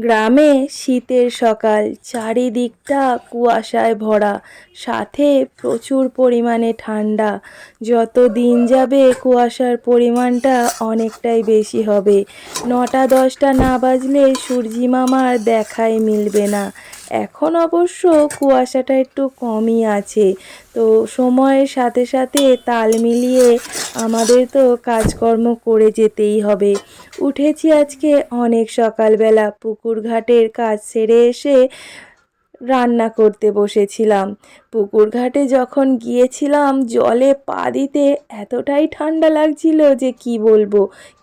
গ্রামে শীতের সকাল, চারিদিকটা কুয়াশায় ভরা, সাথে প্রচুর পরিমাণে ঠান্ডা। যত দিন যাবে কুয়াশার পরিমাণটা অনেকটাই বেশি হবে। নটা দশটা না বাজলে সূর্যি মামার দেখাই মিলবে না। এখন অবশ্য কুয়াশাটা একটু কমই আছে। তো সময়ের সাথে সাথে তাল মিলিয়ে আমাদের তো কাজকর্ম করে যেতেই হবে। উঠেছি আজকে অনেক সকালবেলা। পুকুর ঘাটের কাজ সেরে এসে রান্না করতে বসেছিলাম। পুকুর ঘাটে যখন গিয়েছিলাম, জলে পা দিতে এতটাই ঠান্ডা লাগছিল যে কি বলব।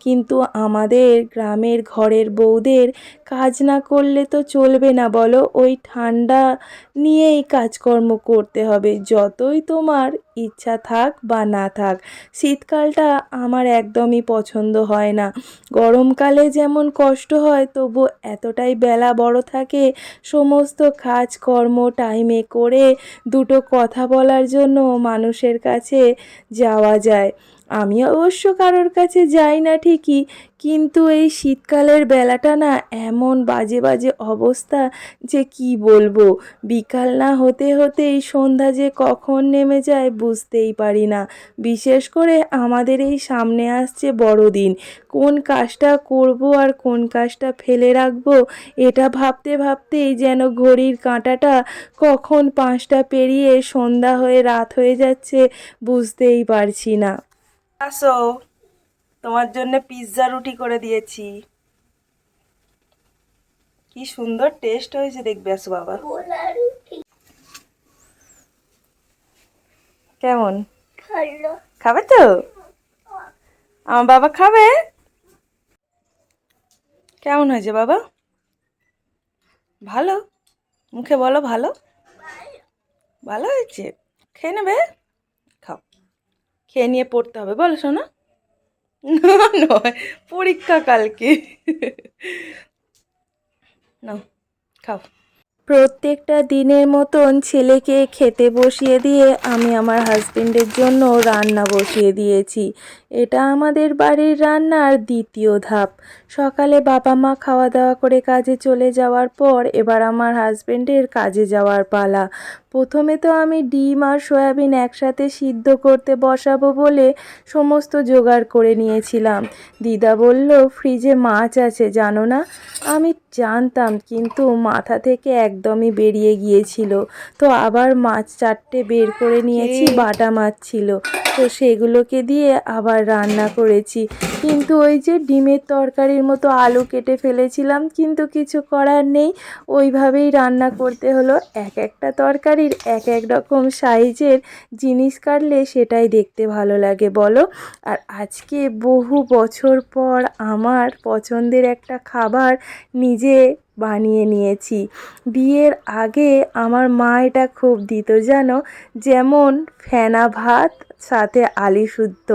কিন্তু আমাদের গ্রামের ঘরের বউদের কাজ না করলে তো চলবে না বলো, ওই ঠান্ডা নিয়েই কাজকর্ম করতে হবে। যতই তোমার ইচ্ছা থাক বা না থাক, শীতকালটা আমার একদমই পছন্দ হয় না। গরমকালে যেমন কষ্ট হয় তবু এতটাই বেলা বড় থাকে, সমস্ত কাজকর্ম টাইমে করে দুটো কথা বলার জন্য মানুষের কাছে যাওয়া যায়। আমি অবশ্য কারোর কাছে যাই না ঠিকই, কিন্তু এই শীতকালের বেলাটা না এমন বাজে বাজে অবস্থা যে কি বলব? বিকাল না হতে হতেই সন্ধ্যা যে কখন নেমে যায় বুঝতেই পারি না। বিশেষ করে আমাদের এই সামনে আসছে বড়দিন। কোন কাজটা করব আর কোন কাজটা ফেলে রাখব, এটা ভাবতে ভাবতেই যেন ঘড়ির কাঁটাটা কখন পাঁচটা পেরিয়ে সন্ধ্যা হয়ে রাত হয়ে যাচ্ছে বুঝতেই পারছি না। আসো। তোমার জন্য পিৎজা রুটি করে দিয়েছি। কি সুন্দর টেস্ট হয়েছে দেখবে আসো বাবা। কেমন? খাবে তো? আমার বাবা খাবে? কেমন হয়েছে বাবা? ভালো? মুখে বলো ভালো। ভালো হয়েছে? খেয়ে নেবে? খেয়ে নিয়ে পড়তে হবে? বলো শোনা। না, নয়, পরীক্ষা কালকে। নাও, খাও। প্রত্যেকটা দিনের মতন ছেলেকে খেতে বসিয়ে দিয়ে আমি আমার হাজবেন্ডের জন্য রান্না বসিয়ে দিয়েছি। এটা আমাদের বাড়ির রান্নার দ্বিতীয় ধাপ। সকালে বাবা মা খাওয়া দাওয়া করে কাজে চলে যাওয়ার পর এবার আমার হাজবেন্ডের কাজে যাওয়ার পালা। প্রথমে তো আমি ডিম আর সয়াবিন একসাথে সিদ্ধ করতে বসাবো বলে সমস্ত জোগাড় করে নিয়েছিলাম। দিদা বলল ফ্রিজে মাছ আছে জানো না? আমি জানতাম কিন্তু মাথা থেকে একদমই বেরিয়ে গিয়েছিল। তো আবার মাছ চারটে বের করে নিয়েছি বাটা মাছ ছিল। তো সেগুলোকে দিয়ে আবার রান্না করেছি। কিন্তু ওই যে ডিমের তরকারির মতো আলু কেটে ফেলেছিলাম, কিন্তু কিছু করার নেই। ওইভাবেই রান্না করতে হলো। এক একটা তরকারির এক এক রকম সাইজের জিনিস কাটলে সেটাই দেখতে ভালো লাগে, বলো? আর আজকে বহু বছর পর আমার পছন্দের একটা খাবার নিজে বানিয়ে নিয়েছি। বিয়ের আগে আমার মা এটা খুব দিত, জানো? যেমন ফেনা ভাত সাথে আলি শুদ্ধ।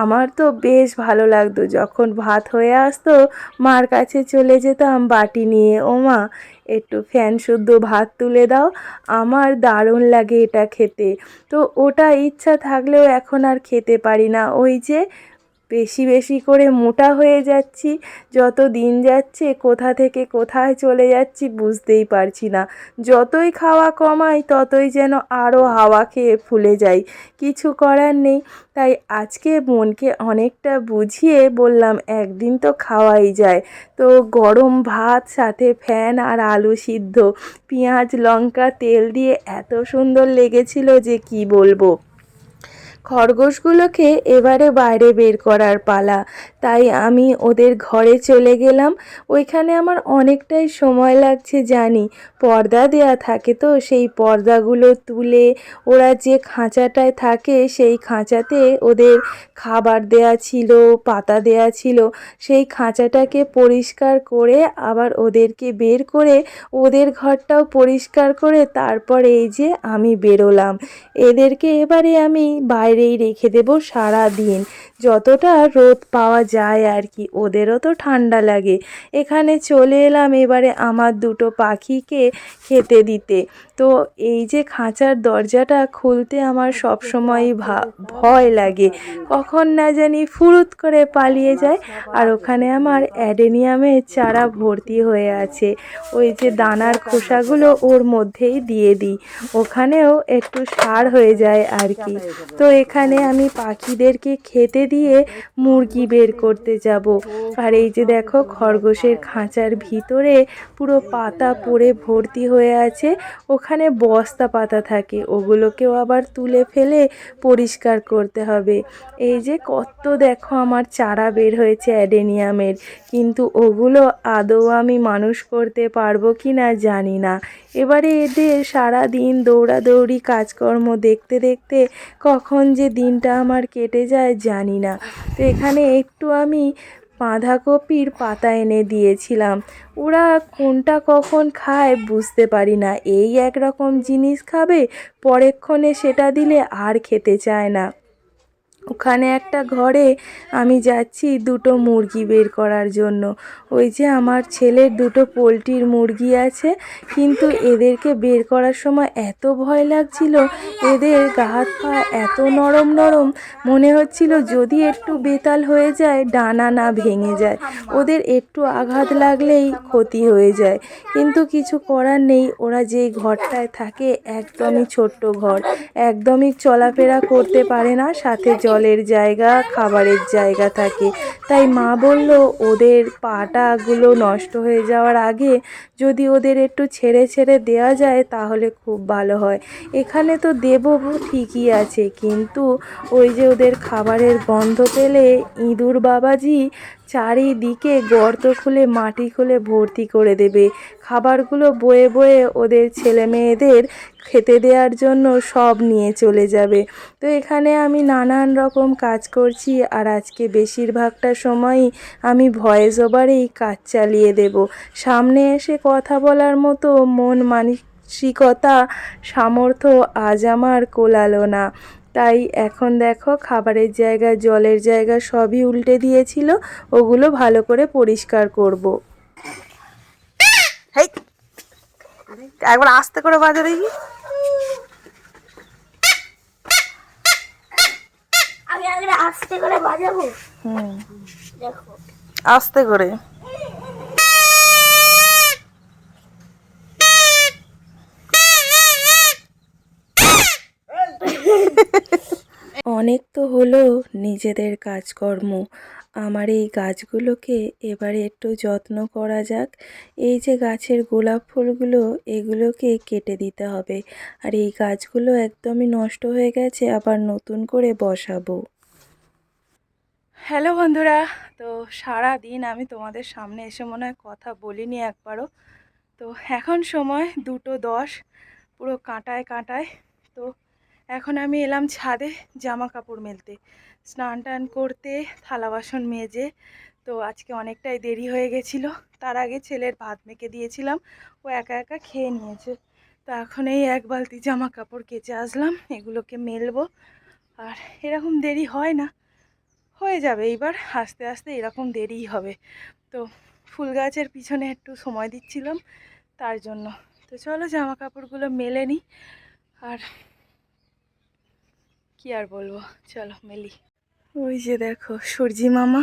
আমার তো বেশ ভালো লাগতো। যখন ভাত হয়ে আসতো, মার কাছে চলে যেতাম বাটি নিয়ে। ও মা একটু ফ্যান শুদ্ধ ভাত তুলে দাও, আমার দারুণ লাগে এটা খেতে। তো ওটা ইচ্ছা থাকলেও এখন আর খেতে পারি না। ওই যে বেশি বেশি করে মোটা হয়ে যাচ্ছি। যত দিন যাচ্ছে, কোথা থেকে কোথায় চলে যাচ্ছি বুঝতেই পারছি না। যতই খাওয়া কমাই, ততই যেন আরও হাওয়া খেয়ে ফুলে যাই। কিছু করার নেই। তাই আজকে মনকে অনেকটা বুঝিয়ে বললাম, একদিন তো খাওয়াই যায়। তো গরম ভাত, সাথে ফ্যান আর আলু সিদ্ধ। পেঁয়াজ, লঙ্কা, তেল দিয়ে এত সুন্দর লেগেছিল যে কি বলব? খরগোশগুলোকে এবারে বাইরে বের করার পালা। তাই আমি ওদের ঘরে চলে গেলাম। ওইখানে আমার অনেকটাই সময় লাগছে জানি। পর্দা দেয়া থাকে তো, সেই পর্দাগুলো তুলে ওরা যে খাঁচাটায় থাকে, সেই খাঁচাতে ওদের খাবার দেয়া ছিল, পাতা দেয়া ছিল, সেই খাঁচাটাকে পরিষ্কার করে আবার ওদেরকে বের করে ওদের ঘরটাও পরিষ্কার করে তারপর এই যে আমি বেরোলাম। এদেরকে এবারে আমি বাইরে বাইরেই রেখে দেব সারা দিন যতটা রোদ পাওয়া যায় আর কি, ওদেরও তো ঠান্ডা লাগে। এখানে চলে এলাম এবারে আমার দুটো পাখিকে খেতে দিতে। তো এই যে খাঁচার দরজাটা খুলতে আমার সবসময়ই ভয় লাগে। কখন না জানি ফুরুত করে পালিয়ে যায়। আর ওখানে আমার অ্যাডেনিয়ামের চারা ভর্তি হয়ে আছে। ওই যে দানার খোসাগুলো ওর মধ্যেই দিয়ে দিই। ওখানেও একটু সার হয়ে যায় আর কি। তো এখানে আমি পাখিদেরকে খেতে দিয়ে মুরগি বের করতে যাব। আর এই যে দেখো, খরগোশের খাঁচার ভিতরে পুরো পাতা পড়ে ভর্তি হয়ে আছে। ওখানে বস্তা পাতা থাকে, ওগুলোকেও আবার তুলে ফেলে পরিষ্কার করতে হবে। এই যে কত দেখো, আমার চারা বের হয়েছে অ্যাডেনিয়ামের। কিন্তু ওগুলো আদৌ আমি মানুষ করতে পারব কি না জানি না। এবারে এদের সারা দিন দৌড়াদৌড়ি, কাজকর্ম দেখতে দেখতে কখন যে দিনটা আমার কেটে যায় জানি না। তো এখানে একটু আমি বাঁধাকপির পাতা এনে দিয়েছিলাম। ওরা কোনটা কখন খায় বুঝতে পারি না। এই একরকম জিনিস খাবে, পরেক্ষণে সেটা দিলে আর খেতে চায় না। ওখানে একটা ঘরে আমি যাচ্ছি দুটো মুরগি বের করার জন্য। ওই যে আমার ছেলের দুটো পোলট্রির মুরগি আছে, কিন্তু এদেরকে বের করার সময় এত ভয় লাগছিল, এদের গা হাত পা এত নরম নরম, মনে হচ্ছিল যদি একটু বেতাল হয়ে যায়, ডানা না ভেঙে যায়। ওদের একটু আঘাত লাগলেই ক্ষতি হয়ে যায়। কিন্তু কিছু করার নেই, ওরা যেই ঘরটায় থাকে একদমই ছোট্ট ঘর, একদমই চলাফেরা করতে পারে না, সাথে জলের জায়গা, খাবারের জায়গা থাকে। তাই মা বলল, ওদের পাটাগুলো নষ্ট হয়ে যাওয়ার আগে যদি ওদের একটু ছেড়ে ছেড়ে দেওয়া যায় তাহলে খুব ভালো হয়। এখানে তো দেব ঠিকই আছে, কিন্তু ওই যে ওদের খাবারের গন্ধ পেলে ইঁদুর বাবাজি চারিদিকে গর্ত খুলে মাটি খুলে ভর্তি করে দেবে। খাবারগুলো বয়ে বয়ে ওদের ছেলে মেয়েদের খেতে দেওয়ার জন্য সব নিয়ে চলে যাবে। তো এখানে আমি নানান রকম কাজ করছি আর আজকে বেশিরভাগটা সময়ই আমি ভয়েস ওভারেই কাজ চালিয়ে দেব। সামনে এসে কথা বলার মতো মন মানসিকতা, সামর্থ্য আজ আমার কোলালো না। তাই এখন দেখো খাবারের জায়গা জলের জায়গা সবই উল্টে দিয়েছিল। ওগুলো ভালো করে পরিষ্কার করব। একবার আস্তে করে বাজে দেখি। আমি আস্তে করে বাজাবো। হুম। দেখো। আস্তে করে। অনেক তো হলো নিজেদের কাজকর্ম। আমার এই গাছগুলোকে এবারে একটু যত্ন করা যাক। এই যে গাছের গোলাপ ফুলগুলো, এগুলোকে কেটে দিতে হবে। আর এই গাছগুলো একদমই নষ্ট হয়ে গেছে, আবার নতুন করে বসাবো। হ্যালো বন্ধুরা, তো সারা দিন আমি তোমাদের সামনে এসে মনে হয় কথা বলিনি একবারও। তো এখন সময় দুটো দশ, পুরো কাঁটায় কাঁটায়। তো এখন আমি এলাম ছাদে জামা কাপড় মেলতে। স্নান টান করতে, থালা বাসন মেজে, তো আজকে অনেকটাই দেরি হয়ে গেছিল। তার আগে ছেলের ভাত মেখে দিয়েছিলাম, ও একা একা খেয়ে নিয়েছে। তো এখন এই এক বালতি জামা কাপড় কেচে আসলাম, এগুলোকে মেলবো। আর এরকম দেরি হয় না, হয়ে যাবে এইবার, আস্তে আস্তে এরকম দেরিই হবে। তো ফুল গাছের পিছনে একটু সময় দিচ্ছিলাম, তার জন্য। তো চলো জামা কাপড়গুলো মেলে নিই। আর কি আর বলব? চলো, মেলি। ওই যে দেখো, সূর্যি মামা।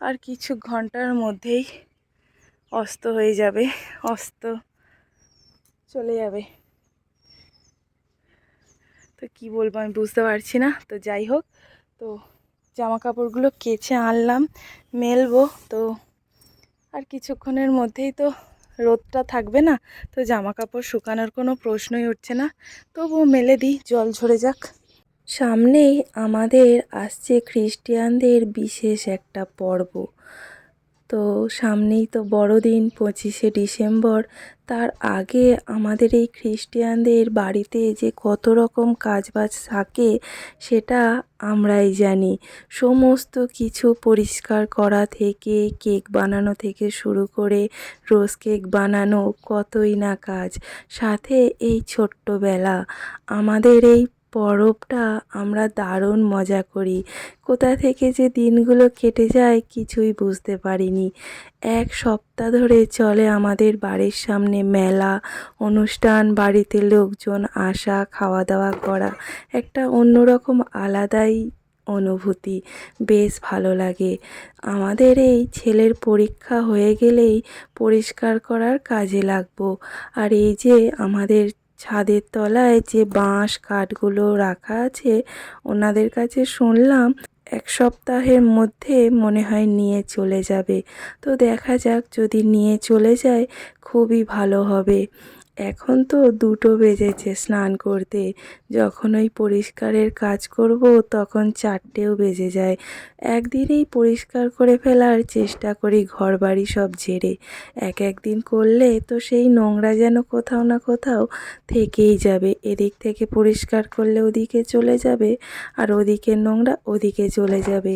আর কিছু ঘণ্টার মধ্যেই অস্ত হয়ে যাবে, অস্ত চলে যাবে। তো কি বলব আমি বুঝতে পারছি না। তো যাই হোক, তো জামা কাপড়গুলো কেচে আনলাম, মেলবো। তো আর কিছুক্ষণের মধ্যেই তো রোদটা থাকবে না, তো জামা কাপড় শুকানোর কোনো প্রশ্নই উঠছে না। তবুও মেলে দিই, জল ঝরে যাক। সামনেই আমাদের আসছে খ্রিস্টিয়ানদের বিশেষ একটা পর্ব। তো সামনেই তো বড়দিন, পঁচিশে ডিসেম্বর। তার আগে আমাদের এই খ্রিস্টিয়ানদের বাড়িতে যে কত রকম কাজবাজ থাকে, সেটা আমরাই জানি। সমস্ত কিছু পরিষ্কার করা থেকে, কেক বানানো থেকে শুরু করে, রোজ কেক বানানো কতই না কাজ। সাথে এই ছোট্টবেলা, আমাদের এই পরবটা আমরা দারুণ মজা করি। কোথা থেকে যে দিনগুলো কেটে যায় কিছুই বুঝতে পারিনি। এক সপ্তাহ ধরে চলে আমাদের বাড়ির সামনে মেলা, অনুষ্ঠান, বাড়িতে লোকজন, আসা খাওয়া দাওয়া করা। একটা অন্যরকম আলাদাই অনুভূতি। বেশ ভালো লাগে। আমাদের এই ছেলের পরীক্ষা হয়ে গেলেই পরিষ্কার করার কাজে লাগবো। আর এই যে আমাদের ছাদের তলায় যে বাঁশ কাঠগুলো রাখা আছে, ওনাদের কাছে শুনলাম এক সপ্তাহের মধ্যে মনে হয় নিয়ে চলে যাবে। তো দেখা যাক যদি নিয়ে চলে যায়, খুবই ভালো হবে। এখন তো দুটো বেজেছে স্নান করতে। যখন ওই পরিষ্কারের কাজ করব, তখন চারটেও বেজে যায়। একদিনেই পরিষ্কার করে ফেলার চেষ্টা করি ঘর বাড়ি সব ঝেড়ে। এক একদিন করলে তো সেই নোংরা যেন কোথাও না কোথাও থেকেই যাবে। এদিক থেকে পরিষ্কার করলে ওদিকে চলে যাবে, আর ওদিকের নোংরা ওদিকে চলে যাবে।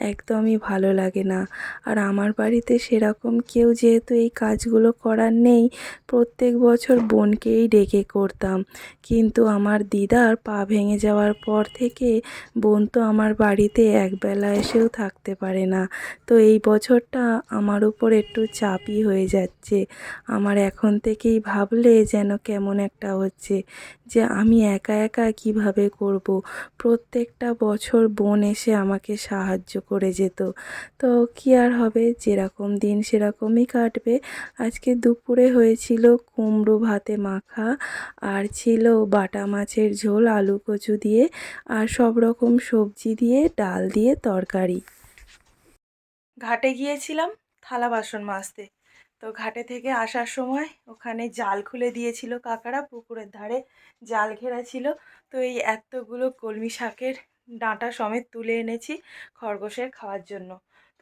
একদমই ভালো লাগে না। আর আমার বাড়িতে সেরকম কেউ যেহেতু এই কাজগুলো করার নেই, প্রত্যেক বছর বোনকেই ডেকে করতাম। কিন্তু আমার দিদার পা ভেঙে যাওয়ার পর থেকে বোন তো আমার বাড়িতে একবেলা এসেও থাকতে পারে না। তো এই বছরটা আমার উপর একটু চাপই হয়ে যাচ্ছে। আমার এখন থেকেই ভাবলে যেন কেমন একটা হচ্ছে যে আমি একা একা কীভাবে করব? প্রত্যেকটা বছর বোন এসে আমাকে সাহায্য করে যেত। তো কী আর হবে? যেরকম দিন সেরকমই কাটবে। আজকে দুপুরে হয়েছিল কুমড়ো ভাতে মাখা, আর ছিল বাটা মাছের ঝোল, আলু কচু দিয়ে, আর সব রকম সবজি দিয়ে, ডাল দিয়ে তরকারি। ঘাটে গিয়েছিলাম থালা বাসন মাজতে। তো ঘাটে থেকে আসার সময় ওখানে জাল খুলে দিয়েছিল কাকারা, পুকুরের ধারে জাল ঘেরা ছিল। তো এই এতগুলো কলমি শাকের ডাঁটা সমেত তুলে এনেছি খরগোশের খাওয়ার জন্য।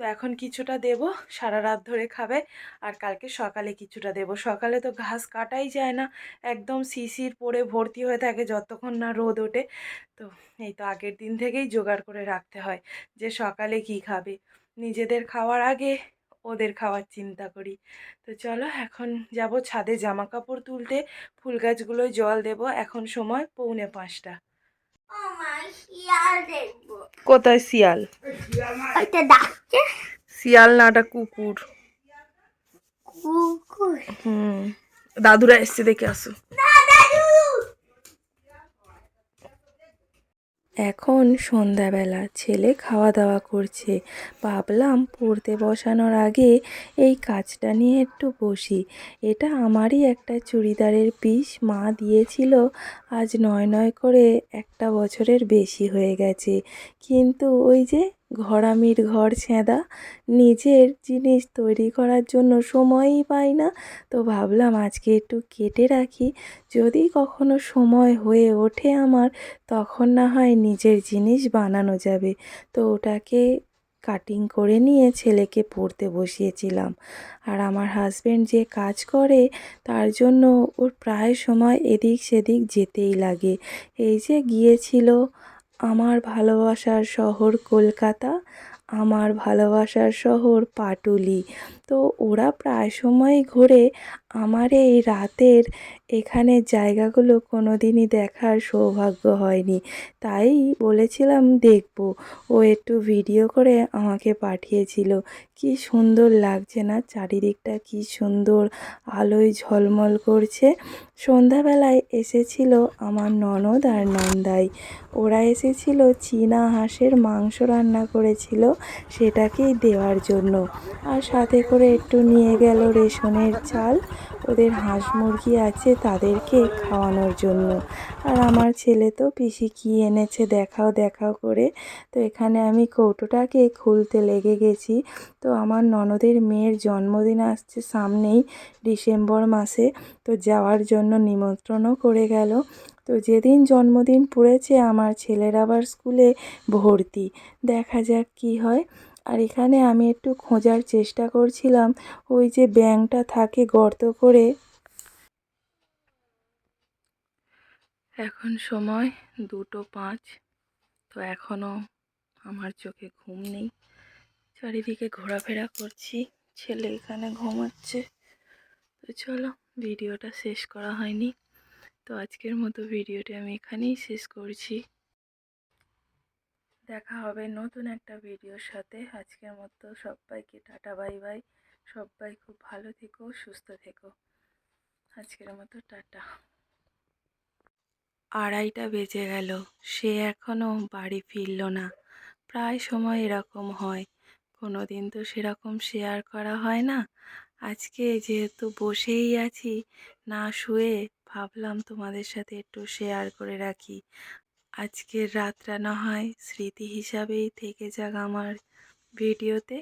তো এখন কিছুটা দেব, সারা রাত ধরে খাবে আর কালকে সকালে কিছুটা দেব। সকালে তো ঘাস কাটাই যায় না, একদম শিশির পড়ে ভর্তি হয়ে থাকে যতক্ষণ না রোদ ওঠে। তো এই তো আগের দিন থেকেই জোগাড় করে রাখতে হয় যে সকালে কি খাবে। নিজেদের খাওয়ার আগে ওদের খাওয়ার চিন্তা করি। তো চলো এখন যাব ছাদে জামা কাপড় তুলতে, ফুল গাছগুলোয় জল দেব। এখন সময় পৌনে পাঁচটা। কোথায় শিয়াল? শিয়াল না কুকুর। কুকুর। হুম। দাদুরা এসছে দেখে আসো। এখন সন্ধ্যাবেলা ছেলে খাওয়া দাওয়া করছে। ভাবলাম পড়তে বসানোর আগে এই কাজটা নিয়ে একটু বসি। এটা আমারই একটা চুড়িদারের পিস মা দিয়েছিল। আজ নয় নয় করে একটা বছরের বেশি হয়ে গেছে। কিন্তু ওই যে ঘরামির ঘর ছেঁদা। নিজের জিনিস তৈরি করার জন্য সময়ই পাই না। তো ভাবলাম আজকে একটু কেটে রাখি। যদি কখনো সময় হয়ে ওঠে আমার, তখন না হয় নিজের জিনিস বানানো যাবে। তো ওটাকে কাটিং করে নিয়ে ছেলেকে পড়তে বসিয়েছিলাম। আর আমার হাজব্যান্ড যে কাজ করে, তার জন্য ওর প্রায় সময় এদিক সেদিক যেতেই লাগে। এই যে গিয়েছিল আমার ভালোবাসার শহর কলকাতা আমার ভালোবাসার শহর পাটুলি। তো ওরা প্রায় সময় ঘোরে। আমার এই রাতের এখানে জায়গাগুলো কোনো দিনই দেখার সৌভাগ্য হয়নি। তাই বলেছিলাম, দেখব। ও একটু ভিডিও করে আমাকে পাঠিয়েছিল। কি সুন্দর লাগছে না? চারিদিকটা কি সুন্দর আলোয় ঝলমল করছে। সন্ধ্যাবেলায় এসেছিল আমার ননদ আর নন্দাই। ওরা এসেছিল চীনা হাঁসের মাংস রান্না করেছিল, সেটাকেই দেওয়ার জন্য। আর সাথে করে একটু নিয়ে গেল রেশনের চাল। ওদের হাঁস মুরগি আছে তাদেরকে খাওয়ানোর জন্য। আর আমার ছেলে তো পিসি কী এনেছে দেখাও দেখাও করে। তো এখানে আমি কৌটোটাকে খুলতে লেগে গেছি। তো আমার ননদের মেয়ের জন্মদিন আসছে সামনেই ডিসেম্বর মাসে। তো যাওয়ার জন্য নিমন্ত্রণও করে গেল। তো যেদিন জন্মদিন পড়েছে আমার ছেলের আবার স্কুলে ভর্তি। দেখা যাক কি হয়। আর এখানে আমি একটু খোঁজার চেষ্টা করছিলাম, ওই যে ব্যাংকটা থাকে গর্ত করে। এখন সময় দুটো পাঁচ, তো এখনও আমার চোখে ঘুম নেই। চারিদিকে ঘোরাফেরা করছি, ছেলে এখানে ঘুমাচ্ছে। তো চলো, ভিডিওটা শেষ করা হয়নি। তো আজকের মতো ভিডিওটি আমি এখানেই শেষ করছি। দেখা হবে নতুন একটা ভিডিওর সাথে। আজকের মতো সবাইকে টাটা, বাই বাই। সবাই খুব ভালো থেকো, সুস্থ থেকো। আজকের মতো টাটা। আড়াইটা বেজে গেল, সে এখনও বাড়ি ফিরল না। প্রায় সময় এরকম হয় কোনো দিন তো সেরকম শেয়ার করা হয় না। আজকে যেহেতু বসেই আছি, না শুয়ে ভাবলাম তোমাদের সাথে একটু শেয়ার করে রাখি। আজকের রাতটা না হয় স্মৃতি হিসাবেই থেকে যাক আমার ভিডিওতে।